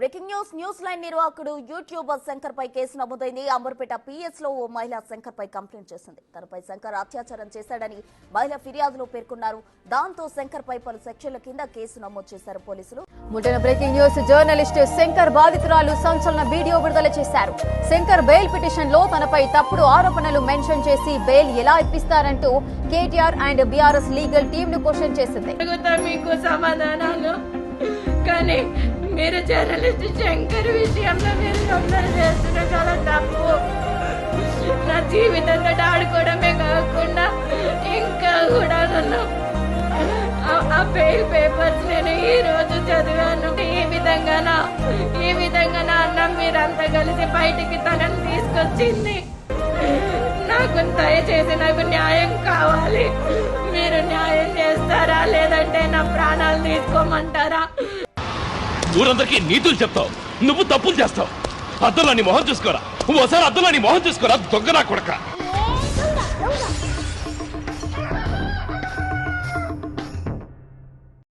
Breaking news news line నిర్వాహకుడు YouTuber Shankar పై case నమోదైంది. అంబర్పేట పిఎస్లో ఓ మహిళ శంకర్ పై కంప్లైంట్ చేసింది. తనపై శంకర్ అత్యాచారం చేశాడని మహిళ ఫిర్యాదులో పేర్కొన్నారు. దాంతో శంకర్ పై పలు సెక్షన్ల కింద కేసు నమోదు చేశారు పోలీసులు. ముఠన బ్రేకింగ్ న్యూస్ జర్నలిస్ట్ శంకర్ బాధితురాలు సంచలన వీడియో విడుదల చేశారు. శంకర్ బెయిల్ పిటిషన్లో తనపై తప్పుడు ఆరోపణలు మెన్షన్ చేసి బెయిల్ ఎలా ఇప్పిస్తారంటూ కేటీఆర్ అండ్ బీఆర్ఎస్ లీగల్ టీమ్ను క్వశ్చన్ చేసింది. మీకు కానీ మీరు జర్నలిస్ట్ శంకర్ విషయంలో మీరు తొందర చేస్తున్న చాలా తప్పు. నా జీవితంతో ఆడుకోవడమే కాకుండా ఇంకా కూడా నన్ను ఆ- ఆ పేపర్స్ నేను ఈ రోజు చదివాను. ఈ విధంగా ఈ విధంగా నా అన్న మీరంతా కలిసి బయటికి తనని తీసుకొచ్చింది. నాకు దయచేసి నాకు న్యాయం కావాలి. మీరు న్యాయం చేస్తారా? లేదంటే నా ప్రాణాలు తీసుకోమంటారా? ఊరందరికీ నీతులు చెప్తావు. నువ్వు తప్పులు చేస్తావు. అద్దంలో నీ మొహం చూసుకోరా. ఓసారి అద్దంలో నీ మొహం చూసుకోరా. దొంగ నా కొడక.